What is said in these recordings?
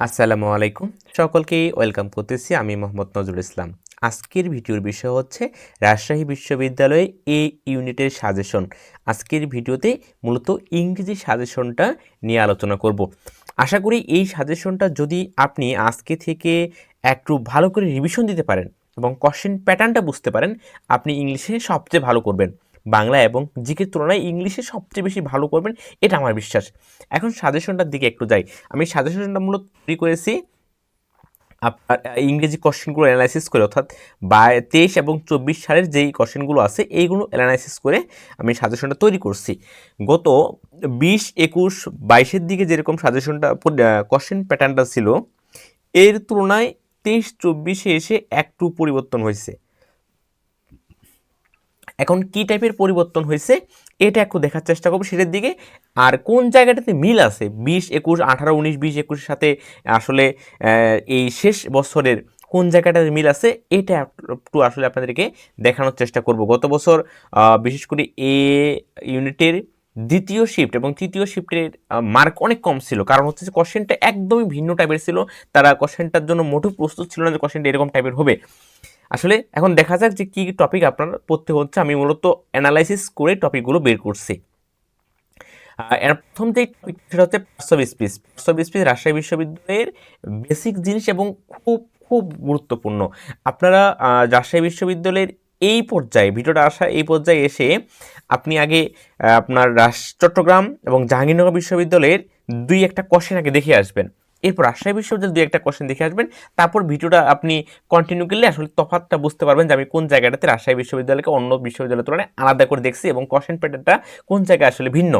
আসসালামু আলাইকুম। সকলকে ওয়েলকাম করতেছি আমি মোহাম্মদ নজরুল ইসলাম। আজকের ভিডিওর বিষয় হচ্ছে রাজশাহী বিশ্ববিদ্যালয়ে এ ইউনিটের সাজেশন। আজকের ভিডিওতে মূলত ইংরেজি সাজেশনটা নিয়ে আলোচনা করব। আশা করি এই সাজেশনটা যদি আপনি আজকে থেকে একটু ভালো করে রিভিশন দিতে পারেন এবং কোশ্চেন প্যাটার্নটা বুঝতে পারেন, আপনি ইংলিশে সবচেয়ে ভালো করবেন। বাংলা এবং জিকের তুলনায় ইংলিশে সবচেয়ে বেশি ভালো করবেন, এটা আমার বিশ্বাস। এখন সাজেশনটার দিকে একটু যাই। আমি সাজেশনটা মূলত তৈরি করেছি আপনার ইংরেজি কোশ্চেনগুলো অ্যানালাইসিস করে, অর্থাৎ বা তেইশ এবং চব্বিশ সালের যেই কোশ্চেনগুলো আছে, এইগুলো অ্যানালাইসিস করে আমি সাজেশনটা তৈরি করছি। গত বিশ, একুশ, বাইশের দিকে যেরকম সাজেশনটা কোশ্চেন প্যাটার্নটা ছিল, এর তুলনায় তেইশ, চব্বিশে এসে একটু পরিবর্তন হয়েছে। এখন কি টাইপের পরিবর্তন হয়েছে, এটা একটু দেখার চেষ্টা করব সেটার দিকে। আর কোন জায়গাটাতে মিল আছে? বিশ, একুশ, আঠারো, উনিশ, বিশ, একুশের সাথে, আসলে এই শেষ বছরের কোন জায়গাটাতে মিল আছে, এটা একটু আসলে আপনাদেরকে দেখানোর চেষ্টা করব। গত বছর বিশেষ করে এ ইউনিটের দ্বিতীয় শিফট এবং তৃতীয় শিফটের মার্ক অনেক কম ছিল। কারণ হচ্ছে যে কোশ্চেনটা একদমই ভিন্ন টাইপের ছিল। তারা কোশ্চেনটার জন্য মোটেও প্রস্তুত ছিল না যে কোশ্চেনটা এরকম টাইপের হবে। আসলে এখন দেখা যাক যে কী টপিক আপনার পড়তে হচ্ছে। আমি মূলত অ্যানালাইসিস করে টপিকগুলো বের করছি। এর প্রথম যে সেটা হচ্ছে পার্শ্ব স্পিচ পার্শ্ব স্পিচ রাজশাহী বিশ্ববিদ্যালয়ের বেসিক জিনিস এবং খুব খুব গুরুত্বপূর্ণ। আপনারা রাজশাহী বিশ্ববিদ্যালয়ের এই পর্যায়ে, ভিডিওটা আসা এই পর্যায়ে এসে আপনি আগে আপনার চট্টগ্রাম এবং জাহাঙ্গীরনগর বিশ্ববিদ্যালয়ের দুই একটা কোশ্চেন আগে দেখে আসবেন। এরপর রাজশাহী বিশ্ববিদ্যালয় দুই একটা কোশ্চেন দেখে আসবেন। তারপর ভিডিওটা আপনি কন্টিনিউ করলে আসলে তফাতটা বুঝতে পারবেন যে আমি কোন জায়গাটাতে রাজশাহী বিশ্ববিদ্যালয়কে অন্য বিশ্ববিদ্যালয়ের তুলনায় আলাদা করে দেখছি এবং কোশ্চেন প্যাটার্নটা কোন জায়গায় আসলে ভিন্ন।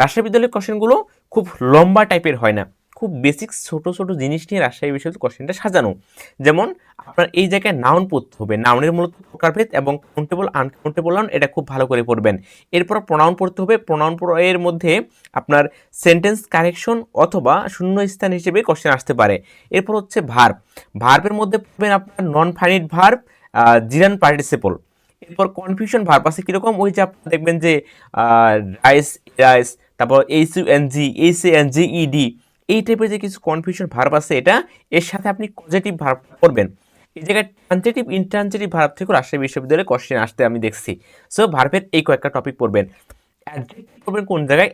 রাজশাহী বিদ্যালয়ের কোশ্চেনগুলো খুব লম্বা টাইপের হয় না। খুব বেসিক ছোট ছোট জিনিস নিয়ে রাজশাহী বিশ্ববিদ্যালয় কোশ্চেনটা সাজানো। যেমন আপনার এই জায়গায় নাউন পড়তে হবে। নাউনের মূলত প্রকারভেদ এবং কাউন্টেবল আনকাউন্টেবল নাউন এটা খুব ভালো করে পড়বেন। এরপর প্রনাউন পড়তে হবে। প্রনাউন এর মধ্যে আপনার সেন্টেন্স কারেকশন অথবা শূন্য স্থান হিসেবে কোশ্চেন আসতে পারে। এরপর হচ্ছে ভার্ব ভার্বের মধ্যে পড়বেন আপনার non finite verb gerund participle এরপর কনফিউশন ভার্ব আছে কীরকম? ওই যে আপনি দেখবেন যে রাইস রাইস তারপর H U N G H N G E D এই টাইপের যে কিছু কনফিউশন ভার্ব আছে এটা, এর সাথে আপনি পজিটিভ ভার্ব করবেন। এই জায়গায় ট্রানজেটিভ ইনট্রানজেটিভ ভার্ব থেকে রাজশাহী বিশ্ববিদ্যালয়ে কোশ্চেন আসতে আমি দেখছি। সো ভার্বের এই কয়েকটা টপিক পড়বেন। পড়বেন কোন জায়গায়?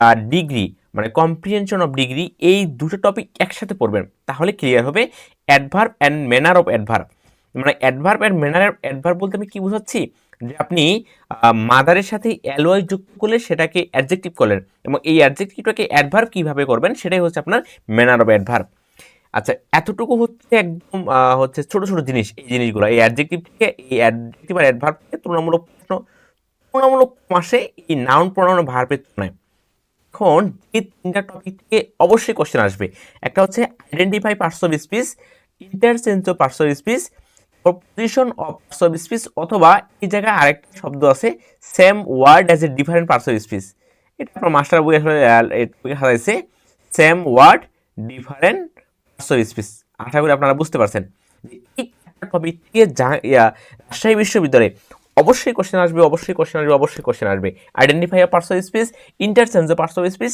আর ডিগ্রি মানে কম্প্রিহেনশন অফ ডিগ্রি এই দুটো টপিক একসাথে পড়বেন। তাহলে ক্লিয়ার হবে adverb and manner of adverb মানে adverb and manner of adverb বলতে আমি কী বোঝাচ্ছি? যে আপনি মাদারের সাথে অ্যালোয় যুক্ত করলে সেটাকে অ্যাডজেক্টিভ করলেন এবং এই অ্যাডজেক্টিভটাকে অ্যাডভার্ব কীভাবে করবেন সেটাই হচ্ছে আপনার ম্যানার অফ অ্যাডভার্ব আচ্ছা এতটুকু হচ্ছে একদম হচ্ছে ছোট ছোট জিনিস এই জিনিসগুলো। এই অ্যাডজেক্টিভ থেকে এই অ্যাডজেক্টিভ আর অ্যাডভার্ব থেকে তুলনামূলক প্রশ্ন, তুলনামূলক মাসে এই নাউন প্রনাউন ভার্বের তুলনায়। এখন এই তিনটা টপিক থেকে অবশ্যই কোশ্চেন আসবে। একটা হচ্ছে identify parts of speech interchange of parts of speech position of parts of speech অথবা এই জায়গায় আরেকটা শব্দ আছে same word as a different parts of speech এটা আপনার মাস্টার বই আসলে হারাইছে same word different parts of speech আশা করি আপনারা বুঝতে পারছেন। এই যা- ইয়া, রাজশাহী বিশ্ববিদ্যালয়ে অবশ্যই কোশ্চেন আসবে অবশ্যই কোশ্চেন আসবে অবশ্যই কোশ্চেন আসবে। Identify a parts of speech interchange of parts of speech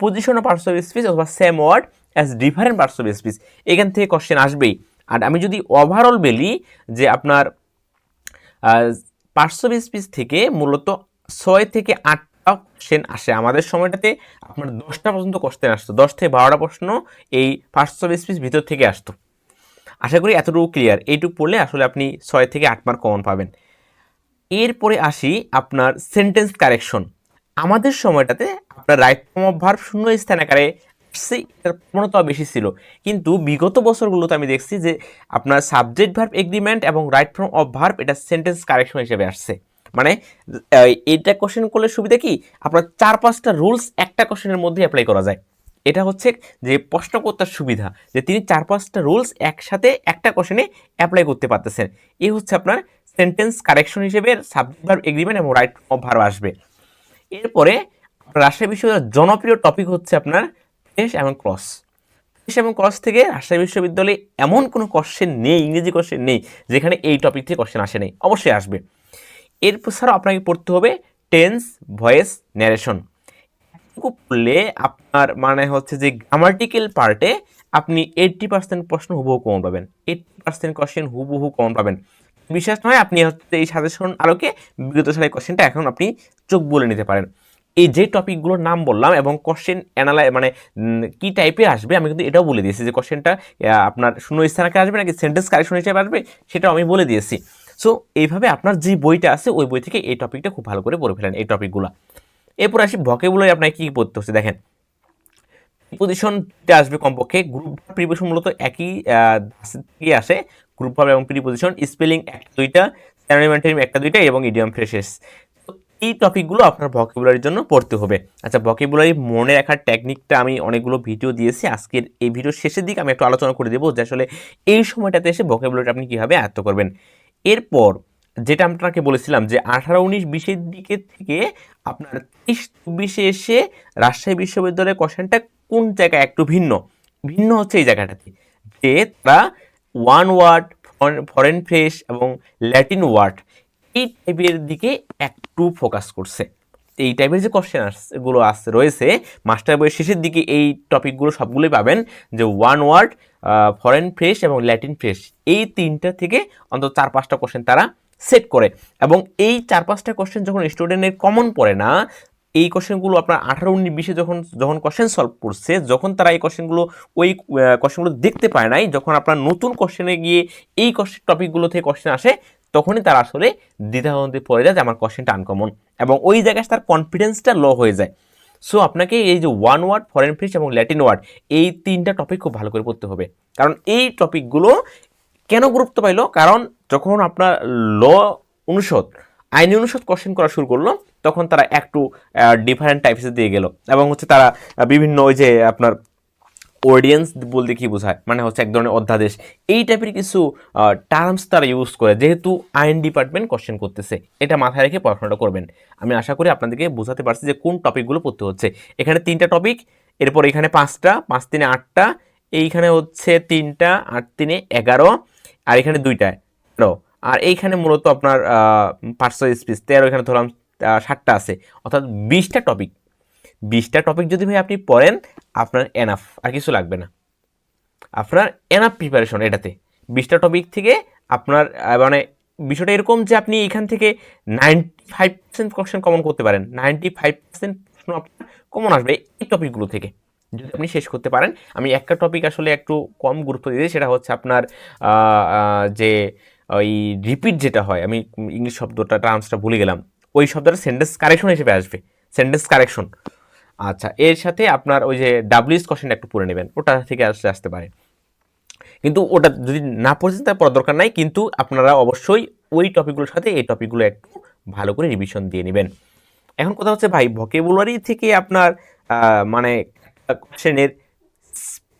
position of parts of speech অথবা same word as different parts of speech এখান থেকে কোশ্চেন আসবেই। আর আমি যদি ওভারঅল বলি যে আপনার পার্টস অফ স্পিচ থেকে মূলত ছয় থেকে আটটা কোশ্চেন আসে আমাদের সময়টাতে, আপনার দশটা পর্যন্ত কোশ্চেন আসতো, দশ থেকে বারোটা প্রশ্ন এই পার্টস অফ স্পিচ ভিতর থেকে আসতো। আশা করি এতটুকু ক্লিয়ার এইটুকু পড়লে আসলে আপনি ছয় থেকে আট মার্ক কমন পাবেন। এরপরে আসি আপনার সেন্টেন্স কারেকশন আমাদের সময়টাতে আপনার রাইট ফর্ম অফ শূন্য স্থান আকারে এটার প্রবণতা বেশি ছিল। কিন্তু বিগত বছরগুলোতে আমি দেখছি যে আপনার সাবজেক্ট ভার্ব এগ্রিমেন্ট এবং রাইট ফর্ম অফ ভার্ব এটা সেন্টেন্স কারেকশন হিসেবে আসছে। মানে এটা কোশ্চেন করলে সুবিধা কি? আপনার চার পাঁচটা রুলস একটা কোশ্চেনের মধ্যে অ্যাপ্লাই করা যায়। এটা হচ্ছে যে প্রশ্নকর্তার সুবিধা যে তিনি চার পাঁচটা রুলস একসাথে একটা কোশ্চেনে অ্যাপ্লাই করতে পারতেছেন। এই হচ্ছে আপনার সেন্টেন্স কারেকশন হিসেবে সাবজেক্ট ভার্ব এগ্রিমেন্ট এবং রাইট অফ ভার্ব আসবে। এরপরে রাজশাহী বিশ্ববিদ্যালয়ের জনপ্রিয় টপিক হচ্ছে আপনার ফ্রেশ এবং ক্রস। ফ্রেশ এবং ক্রস থেকে রাজশাহী বিশ্ববিদ্যালয়ে এমন কোনো কোশ্চেন নেই, ইংরেজি কোশ্চেন নেই, যেখানে এই টপিক থেকে কোশ্চেন আসে নেই। অবশ্যই আসবে। এরপর ছাড়াও আপনাকে পড়তে হবে টেন্স ভয়েস ন্যারেশন পড়লে আপনার মানে হচ্ছে যে গ্রামাটিক্যাল পার্টে আপনি এইট্টি পার্সেন্ট প্রশ্ন হুবহু কমন পাবেন। এইট্টি পার্সেন্ট কোশ্চেন হুবহু কমন পাবেন। বিশ্বাস নয় আপনি হচ্ছে এই সাজেশন আলোকে বিগত সালের কোশ্চেনটা এখন আপনি চোখ বলে নিতে পারেন। এই যে টপিকগুলোর নাম বললাম এবং কোশ্চেন অ্যানালাই মানে কি টাইপের আসবে, আমি কিন্তু এটাও বলে দিয়েছি যে কোশ্চেনটা আপনার শূন্য স্থানাকে আসবে নাকি সেন্টেন্স কারেকশন হিসেবে আসবে, সেটাও আমি বলে দিয়েছি। সো এইভাবে আপনার যে বইটা আছে, ওই বই থেকে এই টপিকটা খুব ভালো করে পড়ে ফেলেন, এই টপিকগুলো। এরপর আসি ভকেবুলারি আপনাকে কী পড়তে হচ্ছে, দেখেন। প্রিপোজিশনটা আসবে কমপক্ষে গ্রুপ প্রিপোজিশন মূলত একই থেকে আসে গ্রুপ ভার্ব এবং প্রিপোজিশন স্পেলিং একটা দুইটা স্যানোনিম একটা দুইটা এবং ইডিয়াম ফ্রেশেস এই টপিকগুলো আপনার ভকেবুলারির জন্য পড়তে হবে। আচ্ছা ভকেবুলারি মনে রাখার টেকনিকটা আমি অনেকগুলো ভিডিও দিয়েছি। আজকের এই ভিডিওর শেষের দিকে আমি একটু আলোচনা করে দেবো যে আসলে এই সময়টাতে এসে ভকেবুলারি আপনি কীভাবে আয়ত্ত করবেন। এরপর যেটা আপনাকে বলেছিলাম যে আঠারো উনিশ বিশের দিকে থেকে আপনার তেইশ চব্বিশে এসে রাজশাহী বিশ্ববিদ্যালয়ের কোশ্চেনটা কোন জায়গায় একটু ভিন্ন? ভিন্ন হচ্ছে এই জায়গাটাতে, যে তারা ওয়ান ওয়ার্ড ফরেন ফ্রেশ এবং ল্যাটিন ওয়ার্ড এই টাইপের দিকে একটু ফোকাস করছে। এই টাইপের যে কোশ্চেনগুলো আসছে রয়েছে মাস্টার বইয়ের শেষের দিকে এই টপিকগুলো সবগুলোই পাবেন যে ওয়ান ওয়ার্ড ফরেন ফ্রেশ এবং ল্যাটিন ফ্রেশ এই তিনটা থেকে অন্তত চার পাঁচটা কোশ্চেন তারা সেট করে। এবং এই চার পাঁচটা কোশ্চেন যখন স্টুডেন্টের কমন পড়ে না, এই কোশ্চেনগুলো আপনার আঠারো উনিশ বিশে যখন যখন কোশ্চেন সলভ করছে, যখন তারা এই কোশ্চেনগুলো ওই কোশ্চেনগুলো দেখতে পায় নাই, যখন আপনার নতুন কোশ্চেনে গিয়ে এই কোশ্চেন টপিকগুলো থেকে কোশ্চেন আসে তখনই তারা আসলে দ্বিধাদ্বন্দ্বে পড়ে যায় যে আমার কোশ্চেনটা আনকমন এবং ওই জায়গায় তার কনফিডেন্সটা লো হয়ে যায়। সো আপনাকে এই যে ওয়ান ওয়ার্ড ফরেন ফ্রিজ এবং ল্যাটিন ওয়ার্ড এই তিনটা টপিক খুব ভালো করে পড়তে হবে। কারণ এই টপিকগুলো কেন গুরুত্ব পাইলো? কারণ যখন আপনার ল অনুষদ, আইনি অনুষদ কোশ্চেন করা শুরু করল, তখন তারা একটু ডিফারেন্ট টাইপস দিয়ে গেল। এবং হচ্ছে তারা বিভিন্ন ওই যে আপনার অডিয়েন্স বলতে কি বোঝায়? মানে হচ্ছে এক ধরনের অধ্যাদেশ। এই টাইপের কিছু টার্মস তারা ইউজ করে, যেহেতু আইন ডিপার্টমেন্ট কোশ্চেন করতেছে। এটা মাথায় রেখে পড়াশোনাটা করবেন। আমি আশা করি আপনাদেরকে বোঝাতে পারছি যে কোন টপিকগুলো পড়তে হচ্ছে। এখানে তিনটা টপিক এরপর এখানে পাঁচটা, পাঁচ তিনে আটটা, এইখানে হচ্ছে তিনটা, আট তিনে এগারো, আর এখানে দুইটা। আর এইখানে মূলত আপনার পার্সো স্পিচ তেরো এখানে ধরলাম ষাটটা আছে। অর্থাৎ বিশটা টপিক বিশটা টপিক যদি ভাই আপনি পড়েন, আপনার এনাফ আর কিছু লাগবে না। আপনার এনাফ প্রিপারেশন এটাতে। বিশটা টপিক থেকে আপনার মানে বিষয়টা এরকম যে আপনি এখান থেকে ninety five percent question common করতে পারেন। নাইনটি ফাইভ পার্সেন্ট প্রশ্ন কমন আসবে এই টপিকগুলো থেকে। যদি আপনি শেষ করতে পারেন, আমি একটা টপিক আসলে একটু কম গুরুত্ব দিই, সেটা হচ্ছে আপনার যে ওই রিপিট যেটা হয়, আমি ইংলিশ শব্দটা টার্মসটা ভুলে গেলাম, ওই শব্দটা সেন্টেন্স কারেকশন হিসেবে আসবে। সেন্টেন্স কারেকশন আচ্ছা এর সাথে আপনার ওই যে ডাব্লিউএস কোশ্চেনটা একটু পড়ে নেবেন, ওটা থেকে আসতে আসতে পারে। কিন্তু ওটা যদি না পড়ছেন তার পড়ার দরকার নাই, কিন্তু আপনারা অবশ্যই ওই টপিকগুলোর সাথে এই টপিকগুলো একটু ভালো করে রিভিশন দিয়ে নেবেন। এখন কথা হচ্ছে, ভাই ভকেবুলারি থেকে আপনার মানে কোশ্চেনের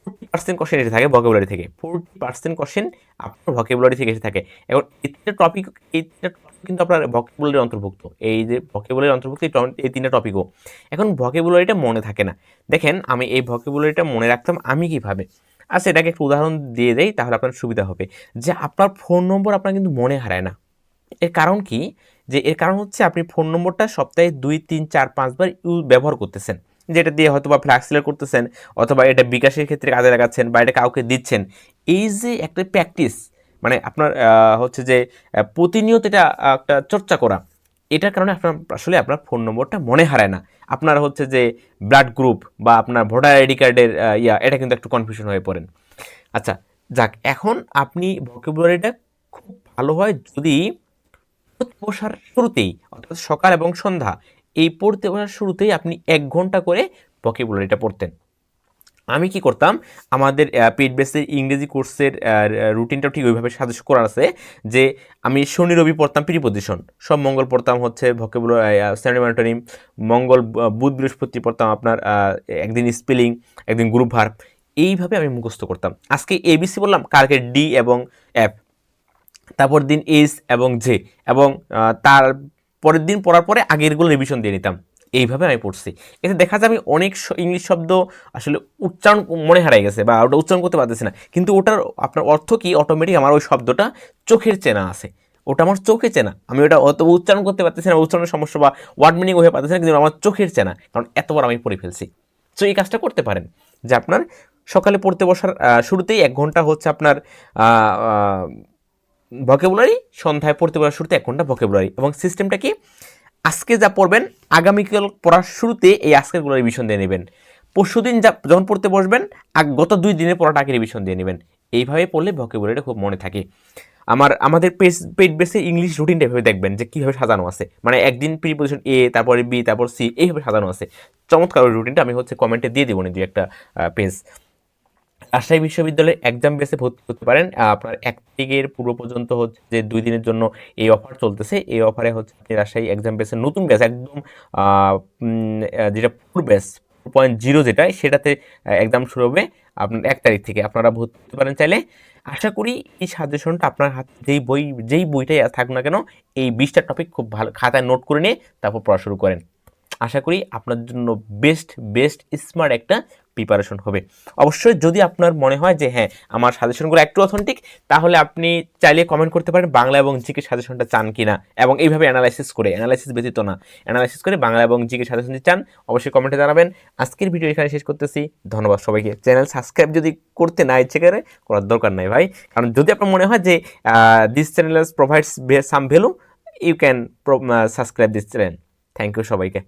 ফোর্টি পার্সেন্ট কোশ্চেন এসে থাকে ভকেবুলারি থেকে। ফোর্টি পার্সেন্ট কোশ্চেন আপনার ভকেবুলারি থেকে এসে থাকে। এখন এই তিনটা টপিক এই তিনটা কিন্তু আপনার ভকেবুলারির অন্তর্ভুক্ত। এই যে ভকেবুলারির অন্তর্ভুক্ত, এই তিনটা টপিকও এখন ভকেবুলারিটা মনে থাকে না। দেখেন, আমি এই ভকেবুলারিটা মনে রাখতাম আমি কীভাবে? আচ্ছা এটাকে একটু উদাহরণ দিয়ে দেই, তাহলে আপনার সুবিধা হবে। যে আপনার ফোন নম্বর আপনার কিন্তু মনে হারায় না। এর কারণ কি? যে এর কারণ হচ্ছে আপনি ফোন নম্বরটা সপ্তাহে দুই, তিন, চার পাঁচবার ইউজ ব্যবহার করতেছেন। যেটা দিয়ে হয়তো বা ফ্ল্যাক্সিলার করতেছেন, অথবা এটা বিকাশের ক্ষেত্রে কাজে লাগাচ্ছেন বা এটা কাউকে দিচ্ছেন। এই যে একটা প্র্যাকটিস মানে আপনার হচ্ছে যে প্রতিনিয়ত এটা একটা চর্চা করা। এটার কারণে আপনার, আসলে আপনার ফোন নম্বরটা মনে হারায় না। আপনার হচ্ছে যে, ব্লাড গ্রুপ বা আপনার ভোটার আইডি কার্ডের ইয়া, এটা কিন্তু একটু কনফিউশন হয়ে পড়েন। আচ্ছা যাক, এখন আপনি ভকেবুলারিটা খুব ভালো হয় যদি বসার শুরুতেই, অর্থাৎ সকাল এবং সন্ধ্যা, এই পড়তে বসার শুরুতেই আপনি এক ঘণ্টা করে ভকেবুলারিটা পড়তেন। আমি কি করতাম? আমাদের পেড বেসের ইংরেজি কোর্সের রুটিনটাও ঠিক ওইভাবে সাজেস্ট করা আছে যে আমি শনি, রবি পড়তাম প্রিপোজিশন সব মঙ্গল পড়তাম হচ্ছে ভকেবুলারি স্যানিমাটোনিম মঙ্গল বুধ বৃহস্পতি পড়তাম আপনার একদিন স্পেলিং, একদিন গ্রুপ ভার্ব এইভাবে আমি মুখস্থ করতাম। আজকে এবিসি বললাম, কালকে ডি এবং অ্যাপ তারপর দিন এস এবং জে এবং তার পরের দিন পড়ার পরে আগেরগুলো রিভিশন দিয়ে নিতাম। এইভাবে আমি পড়ছি। এতে দেখা যায় আমি অনেক ইংলিশ শব্দ আসলে উচ্চারণ মনে হারাই গেছে বা ওটা উচ্চারণ করতে পারতেছি না। কিন্তু ওটার আপনার অর্থ কি? অটোমেটিক আমার ওই শব্দটা চোখের চেনা আছে। ওটা আমার চোখে চেনা। আমি ওটা অত উচ্চারণ করতে পারতেছি না, উচ্চারণের সমস্যা বা ওয়ার্ড মিনিং হয়ে পারতেছি না, কিন্তু আমার চোখের চেনা। কারণ এতবার আমি পড়ে ফেলছি। সো এই কাজটা করতে পারেন। যে আপনার সকালে পড়তে বসার শুরুতেই এক ঘণ্টা হচ্ছে আপনার ভকেবুলারি সন্ধ্যায় পড়তে বসার শুরুতে এক ঘণ্টা ভকেবুলারি এবং সিস্টেমটা কি? আজকে যা পড়বেন আগামীকাল পড়ার শুরুতে এই আজকেরগুলো রিভিশন দিয়ে নেবেন। পরশু দিন যা যখন পড়তে বসবেন, আগ গত দুই দিনের পড়াটা আগে রিভিশন দিয়ে নেবেন। এইভাবে পড়লে ভকেবুলারিটা খুব মনে থাকে। আমার, আমাদের পেজ পেড বেসে ইংলিশ রুটিনটা এভাবে দেখবেন যে কীভাবে সাজানো আছে। মানে একদিন প্রিপোজিশন এ তারপরে বি তারপর সি এইভাবে সাজানো আছে। চমৎকার রুটিনটা আমি হচ্ছে কমেন্টে দিয়ে দেবো না দুই একটা পেজ রাজশাহী বিশ্ববিদ্যালয়ে এক্সাম বেসে ভর্তি করতে পারেন। আপনার এক থেকের পূর্ব পর্যন্ত হচ্ছে যে দুই দিনের জন্য এই অফার চলতেছে। এই অফারে হচ্ছে আপনি রাজশাহী এক্সাম বেসের নতুন ব্যাচ একদম যেটা পুর ব্যাচ পয়েন্ট জিরো যেটা সেটাতে এক্সাম শুরু হবে আপনার এক তারিখ থেকে। আপনারা ভর্তি হতে পারেন চাইলে। আশা করি এই সাজেশনটা আপনার হাতে, যেই বই, যেই বইটাই থাকুক না কেন, এই বিশটা টপিক খুব ভালো, খাতায় নোট করে নিয়ে তারপর পড়া শুরু করেন। আশা করি আপনার জন্য বেস্ট বেস্ট স্মার্ট একটা প্রিপারেশন হবে। অবশ্যই যদি আপনার মনে হয় যে হ্যাঁ আমার সাজেশনগুলো একটু অথেন্টিক তাহলে আপনি চাইলে কমেন্ট করতে পারেন বাংলা এবং জিকে সাজেশনটা চান কিনা এবং এইভাবে অ্যানালাইসিস করে অ্যানালাইসিস ব্যতীত না অ্যানালাইসিস করে বাংলা এবং জিকে সাজেশন চান, অবশ্যই কমেন্টে জানাবেন। আজকের ভিডিও এখানে শেষ করতেছি, ধন্যবাদ সবাইকে। চ্যানেল সাবস্ক্রাইব যদি করতে না ইচ্ছে করে, করার দরকার নাই ভাই। কারণ যদি আপনার মনে হয় যে this channel provides some value you can subscribe this channel thank you সবাইকে।